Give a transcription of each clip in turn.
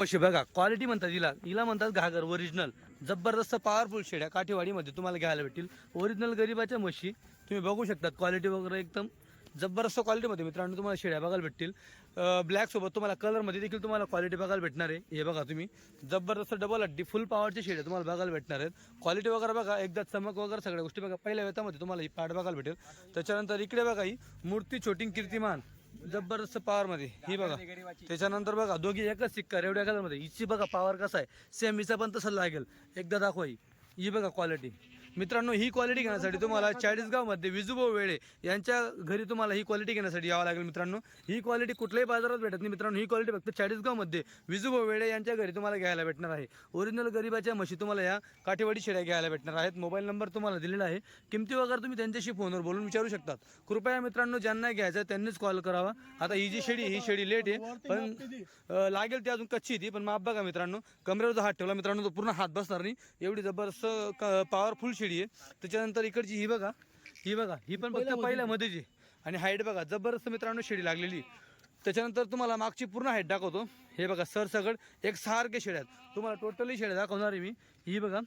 अशी बघा क्वालिटी म्हणतात हिला. हिला म्हणतात घागर ओरिजिनल जबरदस्त पॉवरफुल शेड्या काठेवाडीमध्ये. तुम्हाला घ्यायला भेटतील. ओरिजिनल गरीबाच्या म्हशी तुम्ही बघू शकतात क्वालिटी वगैरे एकदम. जबरदस्त क्वालिटीमध्ये मित्रांनो तुम्हाला शेड्या बघायला भेटतील. ब्लॅकसोबत तुम्हाला कलरमध्ये देखील तुम्हाला क्वालिटी बघायला भेटणार आहे. हे बघा तुम्ही. जबरदस्त डबल अड्डी फुल पॉवरची शेड्या तुम्हाला बघायला भेटणार आहेत. क्वालिटी वगैरे बघा एकदा चमक वगैरे सगळ्या गोष्टी बघा. पहिल्या वेतामध्ये तुम्हाला ही पाठ बघायला भेटेल. त्याच्यानंतर इकडे बघा ही मूर्ती छोटी कीर्तिमान. जबरदस्त पॉवर मध्ये. ही बघा. त्याच्यानंतर बघा दोघी एकच सिक्का एवढ्या कलरमध्ये. हिची बघा पॉवर कसा आहे. सेम हिचा पण तसं लागेल. एकदा दाखवा ही. बघा क्वालिटी मित्रांनो ही क्वालिटी घेण्यासाठी तुम्हाला चाळीसगावमध्ये विजुभाऊ वेळे यांच्या घरी तुम्हाला ही क्वालिटी घेण्यासाठी यावं लागेल मित्रांनो. ही क्वालिटी कुठल्याही बाजारात भेटत नाही मित्रांनो. ही क्वालिटी फक्त चाळीसगावमध्ये विजुभाऊ वेळे यांच्या घरी तुम्हाला घ्यायला भेटणार आहे. ओरिजिनल गरीबाच्या म्हशी तुम्हाला या काठेवाडी शेड्या घ्यायला भेटणार आहेत. मोबाईल नंबर तुम्हाला दिलेला आहे. किमती वगैरे तुम्ही त्यांच्याशी फोनवर बोलून विचारू शकतात. कृपया मित्रांनो ज्यांना घ्यायचं आहे त्यांनीच कॉल करावा. आता ही जी शेडी ही शेडी लेट आहे पण लागेल ती अजून कच्ची ती पण माप बघा मित्रांनो. कमरेवर जो हात ठेवला मित्रांनो तो पूर्ण हात बसणार नाही. एवढी जबरदस्त पॉवरफुल शेडी आहे. त्याच्यानंतर इकडची ही बघा ही बघा ही पण फक्त पहिल्यामध्येच. आहे. आणि हाईट बघा जबरदस्त मित्रांनो शेडी लागलेली त्याच्यानंतर तुम्हाला मागची पूर्ण हाईट दाखवतो. हे बघा सर सगळं एक सारखे शेड्या आहेत. तुम्हाला टोटली शेड्या दाखवणार आहे मी. ही बघा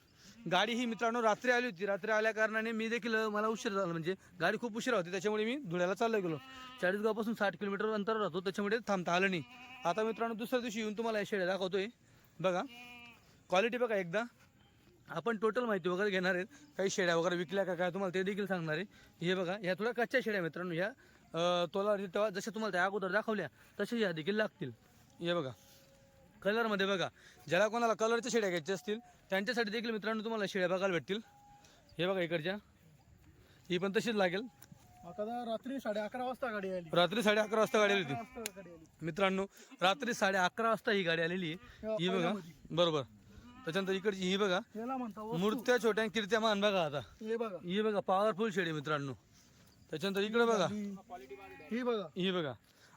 गाडी ही मित्रांनो रात्री आली होती. रात्री आल्या कारणाने मी देखील मला उशीर झाला. म्हणजे गाडी खूप उशीर होती त्याच्यामुळे मी धुळ्याला चाललो गेलो. चाळीसगावपासून साठ किलोमीटर अंतर राहतो त्याच्यामुळे थांबता आलं नाही. आता मित्रांनो दुसऱ्या दिवशी येऊन तुम्हाला या शेड्या दाखवतोय. बघा क्वालिटी बघा एकदा. आपण टोटल माहिती वगैरे घेणार आहेत. काही शेड्या वगैरे विकल्या का काय तुम्हाला ते देखील सांगणार आहे. हे बघा ह्या थोड्या कच्च्या शेड्या मित्रांनो ह्या तोला तेव्हा जशा तुम्हाला त्या अगोदर दाखवल्या तशा ह्या देखील लागतील. हे बघा कलरमध्ये बघा ज्याला कोणाला कलरच्या शेड्या घ्यायच्या असतील त्यांच्यासाठी देखील मित्रांनो तुम्हाला शेड्या बघायला भेटतील. हे बघा इकडच्या ही पण तशीच लागेल. रात्री साडे अकरा वाजता गाडी आली. रात्री साडे अकरा वाजता गाडी आली होती. वाजता गाडी आली. मित्रांनो रात्री साडे अकरा वाजता ही गाडी आलेली आहे. ही बघा बरोबर. त्याच्यानंतर इकडची ही बघा याला म्हणता वस्तू. मूर्त्या छोट्या आणि कीर्त्यामान बघा आता. हे बघा. ही बघा पॉवरफुल शेड आहे मित्रांनो. त्याच्यानंतर इकडे बघा. ही बघा. ही बघा.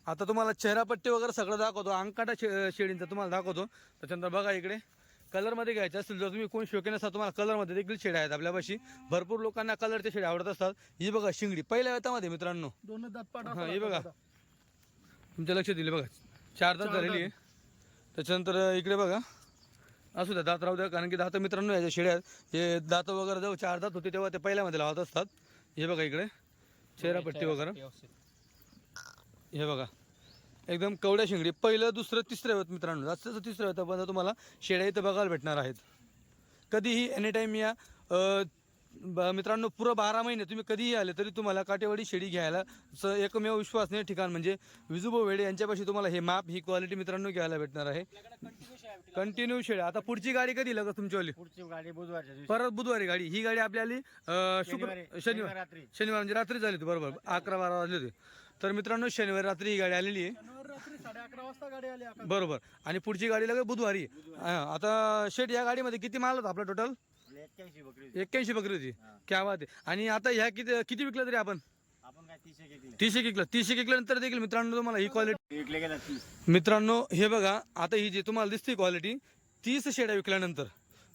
आता तुम्हाला चेहरापट्टी वगैरे सगळं दाखवतो. अंकाटा शे शेडींचा तुम्हाला दाखवतो. त्याच्यानंतर बघा इकडे. कलरमध्ये घ्यायचे असतील जर तुम्ही कोण शोकीन असाल तुम्हाला कलरमध्ये देखील शेड्या आहेत आपल्यापाशी. भरपूर लोकांना कलरचे शेडे आवडत असतात. ही बघा शिंगडी. पहिल्या वेतामध्ये मित्रांनो. दोन हा हे बघा. तुमच्या लक्षात दिले बघा. चार दात झालेली आहे. त्याच्यानंतर इकडे बघा. असू द्या दात राहू द्या कारण की दात मित्रांनो याच्या शेड्या आहेत हे दात वगैरे जेव्हा चार दात होते तेव्हा ते पहिल्यामध्ये लावत असतात. हे बघा इकडे. चेहरापट्टी वगैरे. हे बघा. एकदम कवड्या शिंगडी. पहिलं दुसरं तिसरं होत मित्रांनो. जास्त तिसरं होतं पण तुम्हाला शेड्या इथं बघायला भेटणार आहेत. कधीही एनी टाईम या अ, ब- मित्रांनो पुरं बारा महिने तुम्ही कधीही आले तरी तुम्हाला काटेवाडी शेडी घ्यायला स एकमेव विश्वासनीय ठिकाण म्हणजे विजुभाऊ वेडे यांच्यापाशी तुम्हाला हे माप ही क्वालिटी मित्रांनो घ्यायला भेटणार आहे. कंटिन्यू शेड्या आता पुढची गाडी कधी लगत तुमच्यावाली पुढची गाडी बुधवारच्या दिवशी. परत बुधवारी गाडी. ही गाडी आपली आली शुक्र शनिवारी- शनिवार. रात्री. शनिवार म्हणजे रात्री झाली होती. बरोबर. अकरा बारा वाजले होते. तर मित्रांनो शनिवारी रात्री ही गाडी आलेली आहे. शनिवारी रात्री साडे अकरा वाजता गाडी आली अकरा. बरोबर. आणि पुढची गाडी लगेच बुधवारी. हा, आता शेट या गाडीमध्ये किती माल होता आपला टोटल एक्क्याऐंशी बकरी होती. एक्क्याऐंशी बकरी होती. क्या बात आहे. आणि आता ह्या किती किती विकलं तरी आपण? आपण काय तीस एक विकले. तीस एक विकलं. तीस एक विकल्यानंतर देखील मित्रांनो तुम्हाला ही क्वालिटी विकले गेला तीस. मित्रांनो हे बघा आता ही जी तुम्हाला दिसते क्वालिटी तीस शेड्या विकल्यानंतर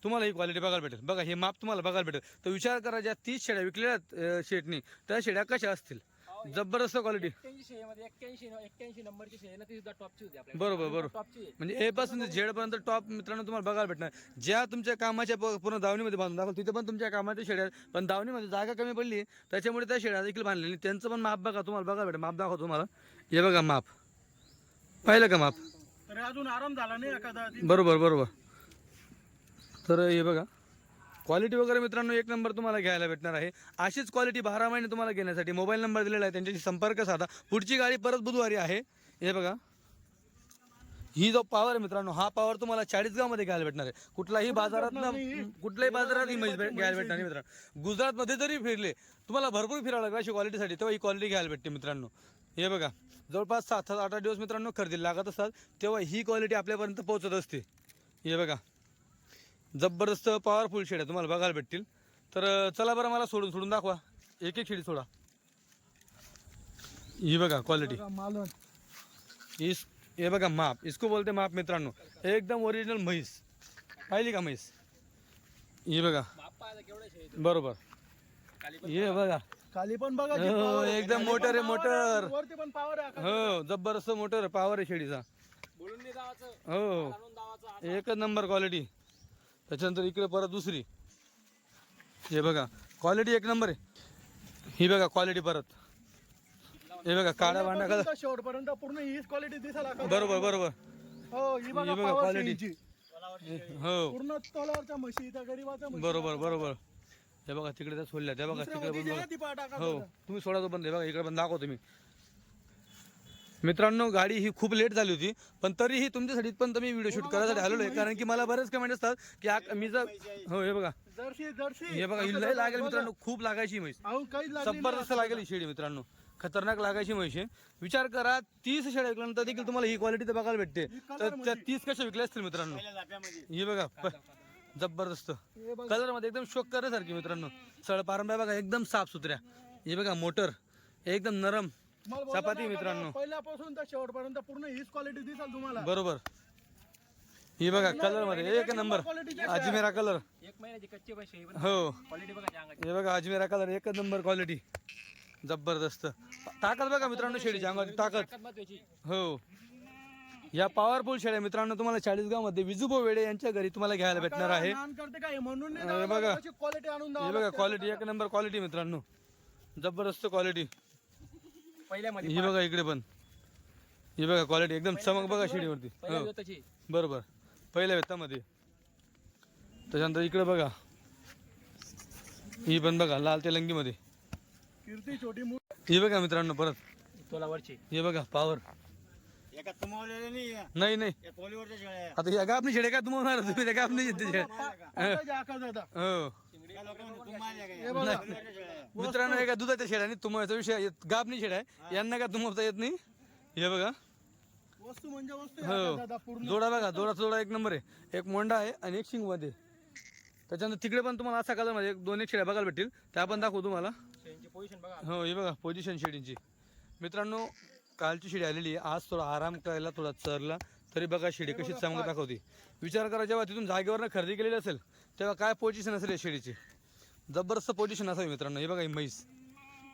तुम्हाला ही क्वालिटी बघायला भेटेल. बघा हे माप तुम्हाला बघायला भेटेल. तर विचार करा ज्या तीस शेड्या विकलेल्या शेटनी त्या शेड्या कशा असतील? जबरदस्त क्वालिटी एक्क्याऐंशी शेमध्ये एक्क्याऐंशी एक्क्याऐंशी नंबरची शेअर ना ती सुद्धा टॉपची होती आपल्या बरोबर बरोबर. टॉपची आहे. म्हणजे ए पासून झेड पर्यंत टॉप मित्रांनो तुम्हाला बघायला भेटणार. ज्या तुमच्या कामाच्या प- पूर्ण दावणीमध्ये बांधून दाखवलं तिथे पण तुमच्या कामाच्या शेड्या आहेत. पण दावणीमध्ये जागा कमी पडली त्याच्यामुळे त्या शेड्या देखील बांधलेली त्यांचं पण माप बघा तुम्हाला बघायला भेटेल. माप दाखवतो तुम्हाला. हे बघा माप. पाहिलं का माप? तरी अजून आराम झाला नाही एखादा. बरोबर बरोबर. तर हे बघा. क्वालिटी वगैरे मित्रांनो एक नंबर तुम्हाला घ्यायला भेटणार आहे. अशीच क्वालिटी बारा महिने तुम्हाला घेण्यासाठी मोबाईल नंबर दिलेला आहे. त्यांच्याशी संपर्क साधा. पुढची गाडी परत बुधवारी आहे. हे बघा. ही जो पॉवर आहे मित्रांनो हा पॉवर तुम्हाला चाळीसगावमध्ये घ्यायला भेटणार आहे. कुठलाही बाजारात कुठल्याही बाजारात ही म्हैस घ्यायला भेटणार नाही मित्रांनो. गुजरातमध्ये जरी फिरले तुम्हाला भरपूर फिरावं लागेल अशी क्वालिटीसाठी तेव्हा ही क्वालिटी घ्यायला भेटते मित्रांनो. हे बघा. जवळपास सात सात आठ आठ दिवस मित्रांनो खरेदी लागत असतात तेव्हा ही क्वालिटी आपल्यापर्यंत पोहोचत असते. हे बघा. जबरदस्त पॉवरफुल शेड आहे. तुम्हाला बघायला भेटतील. तर चला बरं मला सोडून सोडून दाखवा. एक एक शेडी सोडा. ही बघा क्वालिटी इस हे बघा माप. इसको बोलते माप मित्रांनो. एकदम ओरिजिनल म्हैस. पाहिली का म्हैस? ही बघा. बरोबर. हे बघा. खाली पण बघा हो. एकदम मोटर आहे, मोटर. वरती पण पावर आहे. हो जबरदस्त मोटर पॉवर आहे शेडीचा. बोलून नाही जावाचं हो. एकच नंबर क्वालिटी त्याच्यानंतर इकडे परत दुसरी. हे बघा क्वालिटी एक नंबर आहे. ही बघा क्वालिटी परत. हे बघा काळा भांडा तर शेवटपर्यंत पूर्ण हीच क्वालिटी दिसायला का बरोबर बरोबर. हो ही बघा ही बघा power quality. शेळीची. हो. पूर्ण तोलावरच्या म्हशी गरीबाच्या म्हशी. बरोबर बरोबर. हे बघा तिकडे त्या सोडल्या त्या बघा तिकडे. ती पाहा टाका हो. तुम्ही सोडा तो बंद आहे बघा इकडे पण दाखवतो मी. मित्रांनो गाडी ही खूप लेट झाली होती पण तरीही तुमच्यासाठी इथपर्यंत मी व्हिडिओ शूट करायसाठी आलेलो आहे. कारण की मला बरेच कमेंट असतात की आ- मी जर हो हे बघा. Jersey jersey. हे बघा ही लय लागेल मित्रांनो खूप लागायची ही म्हैस. अहो काहीच लागली जबरदस्त लागेल ही शेळी मित्रांनो. खतरनाक लागायची म्हैस आहे विचार करा तीस शेळ्या विकल्यानंतर देखील तुम्हाला ही क्वालिटी तर बघायला भेटते. तर त्या तीस कशा विकल्या असतील मित्रांनो? हे बघा प- जबरदस्त. हे बघा. कलरमध्ये एकदम शोक करण्यासारखी मित्रांनो. सळ पारंब्या बघा एकदम साफ सुथऱ्या हे बघा मोटर. एकदम नरम. तुम्हाला बोललो चपाती ना, मित्रांनो. पहिल्यापासून तर शेवटपर्यंत पूर्ण हीच क्वालिटी दिसाल तुम्हाला. बरोबर. ही बघा कलरमध्ये. एक नंबर. अजमेरा कलर एक महिन्याची कच्ची शेळी पण हो. क्वालिटी बघा त्या अंगाची हे बघा अजमेरा कलर एकच नंबर क्वालिटी जबरदस्त. ताकद बघा मित्रांनो शेळीच्या अंगाची ताकद. ताकद महत्वाची. हो. या पॉवरफुल शेळ्या मित्रांनो तुम्हाला चाळीसगावमध्ये विजुबो वेडे यांच्या घरी तुम्हाला घ्यायला भेटणार आहे. नान करते काय? म्हणून नाही हे बघा. लागत, अशी क्वालिटी आणून हे द्यावं बघा लागते. क्वालिटी एक नंबर क्वालिटी मित्रांनो. जबरदस्त क्वालिटी पहिल्यामध्ये ही बघा इकडे पण. ही बघा क्वालिटी एकदम चमक बघा पहिल्या हो. बरोबर. पहिल्या वेतामध्ये त्याच्यानंतर इकडे बघा. ही पण बघा लाल तेलंगीमध्ये. कीर्ती छोटी मूठ ही बघा मित्रांनो परत. तोलावरची. हे बघा पावर एका तुमवलेलं नाही. नाही नाही. या पोलीवरच्या शेळ्या. आहे. आता या गापनी शेडे का तुम्हाला तुम्ही त्या हो का? हे. मित्रांनो एका दुधाच्या शेड्याने तुम्हाला विषय गापनी शेड आहे. यांना का तुमवता येत नाही? हे बघा. वस्तू म्हणजे वस्तू हो. जोडा बघा. जोडाचा जोडा एक नंबर आहे. एक मोंडा आहे आणि एक शिंगमध्ये त्याच्यानंतर तिकडे पण तुम्हाला असा कलरमध्ये एक दोन एक शेड्या बघायला भेटतील. त्या पण दाखवू तुम्हाला. हो हे बघा. पोझिशन शेडींची. मित्रांनो कालची शेडी आलेली आहे. आज थोडा आराम करायला थोडा चरला. तरी बघा शेडी कशी चांगलं दाखवते. विचार करा जेव्हा तिथून जागेवरनं खरेदी केलेली असेल तेव्हा काय पोझिशन असेल या शेडीची? जबरदस्त पोझिशन असावी मित्रांनो. हे बघा ही म्हैस.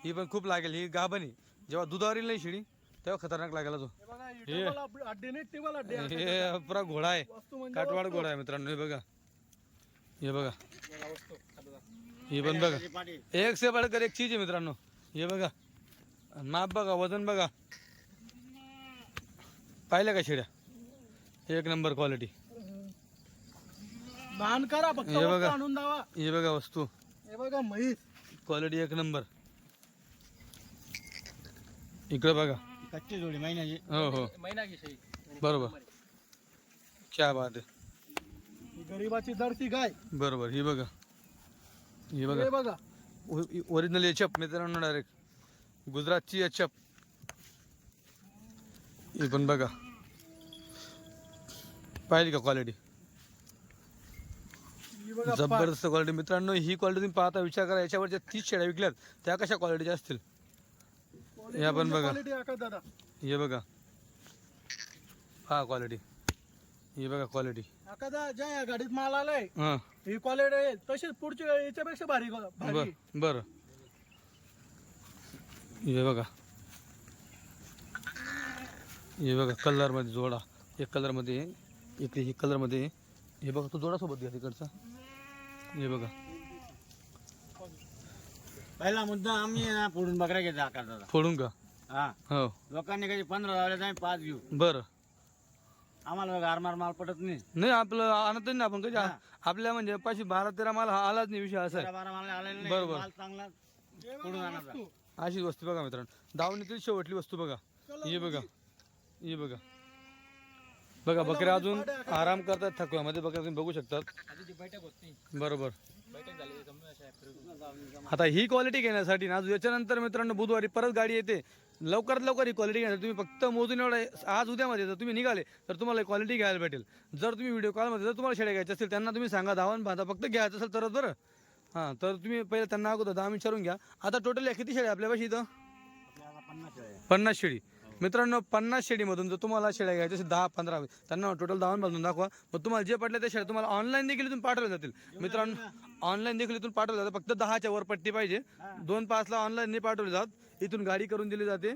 ही पण खूप लागेल. ही गाभणी जेव्हा दुधावर येईल नाही शेडी तेव्हा खतरनाक लागेल तो. हे पुरा घोडा आहे. म्हणजे काटवाड घोडा आहे मित्रांनो. हे बघा. हे बघा. हा पण बघा. एक से बढ़कर एक चीज आहे मित्रांनो. हे बघा. माप बघा वजन बघा. पाहिलं का शेड्या? एक नंबर क्वालिटी। दान करा फक्त हे वस्तू आणून द्यावा हे बघा वस्तू। हे बघा म्हैस क्वालिटी एक नंबर। इकडे बघा। कच्ची जोडी महिन्याची. हो हो. बरोबर. क्या बात आहे ही गरीबाची दरती गाय. बरोबर. ही बघा. ही बघा. हे बघा. ओरिजिनल एचप मित्रांनो डायरेक्ट गुजरातची ही पण बघा. पाहिली का क्वालिटी. जबरदस्त क्वालिटी मित्रांनो ही क्वालिटी तुम्ही पाहता विचार करा याच्यावरच्या तीस शेड्या विकल्यात त्या कशा क्वालिटीच्या असतील? या पण म्हणजे बघा. हे बघा. हा क्वालिटी हे बघा क्वालिटी ज्या या गाडीत माल आलाय हां. ही क्वालिटी आहे. तशीच पुढची याच्यापेक्षा भारी बर भारी. बरं. हे बघा. हे बघा कलरमध्ये जोडा. एक कलरमध्ये एक ही कलरमध्ये. हे बघा तो जोडा सोबत घ्या तिकडचा. हे बघा. पहिला मुद्दा आम्ही आहे ना फोडून बकऱ्या घ्यायचा आकार दादा. फोडून का? हा. हो. लोकांनी कधी पंधरा लावले तर आम्ही पाच घेऊ. बरं. आम्हाला बघा आरमार माल पटत नाही. नाही आपलं आणत नाही आपण कधी? आपल्या म्हणजे पाचशे बारा तेरा माल हा आलाच नाही विषय असा आहे. बारा माल नाही. बरोबर. माल चांगला फोडून आणायचा. अशीच वस्तू बघा मित्रांनो. दावणीतील शेवटली वस्तू बघा. ही बघा. ही बघा. बघा बकऱ्या अजून आराम करतात थकव्यामध्ये. बकऱ्या तुम्ही बघू शकतात. बरोबर. आता ही क्वालिटी घेण्यासाठी ना याच्यानंतर मित्रांनो बुधवारी परत गाडी येते. लवकरात लवकर ही क्वालिटी घेण्यासाठी तुम्ही फक्त मोजून एवढं आज उद्यामध्ये जर तुम्ही निघाले तर तुम्हाला क्वालिटी घ्यायला भेटेल. जर तुम्ही व्हिडिओ कॉलमध्ये जर तुम्हाला शेड्या घ्यायचे असेल त्यांना तुम्ही सांगा. धावन बांधा फक्त घ्यायचं असेल तरच बरं. हां तर तुम्ही पहिले त्यांना अगोदर दहा विचारून घ्या. आता टोटल किती शेळ्या आपल्यापाशी इथं? पन्नास शेळ्या पन्नास शेळी मित्रांनो पन्नास शेडीमधून जर तुम्हाला शेळ्या घ्यायच्या असेल दहा पंधरा त्यांना टोटल दहा बांधून दाखवा. मग तुम्हाला जे पडले ते शेळ्या तुम्हाला ऑनलाईन देखील इथून पाठवले जातील. मित्रांनो ऑनलाईन देखील इथून पाठवले जातात. फक्त दहाच्या वर पट्टी पाहिजे. दोन पाचला ऑनलाईन नाही पाठवले जात. इथून गाडी करून दिली जाते.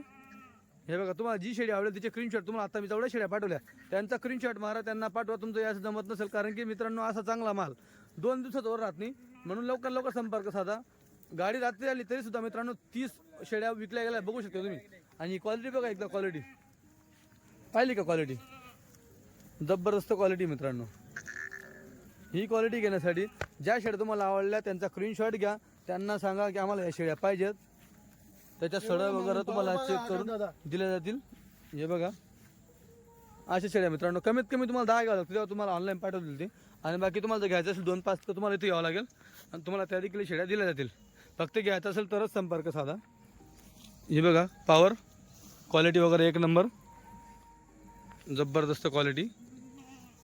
हे बघा तुम्हाला जी शेडी आवडेल तिचे स्क्रीनशॉट तुम्हाला आता मी जेवढ्या शेड्या पाठवल्या त्यांचा स्क्रीनशॉट मारा त्यांना पाठवा. तुमचं याचं जमत नसेल कारण की मित्रांनो असा चांगला माल दोन दिवसात वर राहत नाही. म्हणून लवकर लवकर संपर्क साधा. गाडी रात्री आली तरी सुद्धा मित्रांनो तीस शेड्या विकल्या गेल्या बघू शकता तुम्ही. आणि क्वालिटी बघा एकदा क्वालिटी पाहिली का क्वालिटी जबरदस्त क्वालिटी मित्रांनो. ही क्वालिटी घेण्यासाठी ज्या शेळ्या तुम्हाला आवडल्या त्यांचा स्क्रीनशॉट घ्या. त्यांना सांगा की आम्हाला या शेळ्या पाहिजेत. त्याच्या सड वगैरे तुम्हाला चेक करून. दिल्या जातील. हे बघा. अशा शेळ्या मित्रांनो. कमीत कमी तुम्हाला दहा घ्यावं लागतं तेव्हा तुम्हाला ऑनलाईन पाठवतील ते. आणि बाकी तुम्हाला जर घ्यायचं असेल दोन पाच तर तुम्हाला इथे यावं लागेल. आणि तुम्हाला त्या देखील शेळ्या दिल्या जातील. फक्त घ्यायचं असेल तरच संपर्क साधा. हे बघा पॉवर क्वालिटी वगैरे एक नंबर. जबरदस्त क्वालिटी